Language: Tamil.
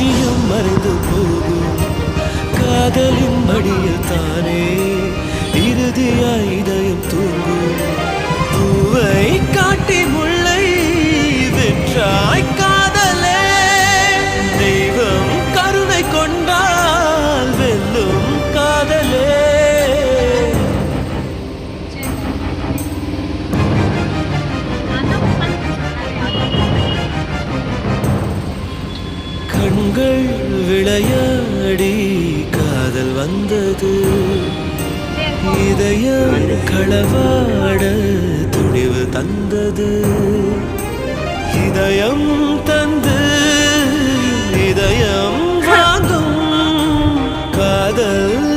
லட்சியம் மறைந்து போகும். காதலின் மடியில் தானே இறுதியாய் இதயம் தூங்கும். பூவை காட்டி முல்லை வெற்றாய் காதலே. தெய்வம் கருணை கொண்டா கண்கள் விளையாடி காதல் வந்தது. இதய களவாட துணிவு தந்தது. இதயம் தந்து இதயம் வாங்கும் காதல்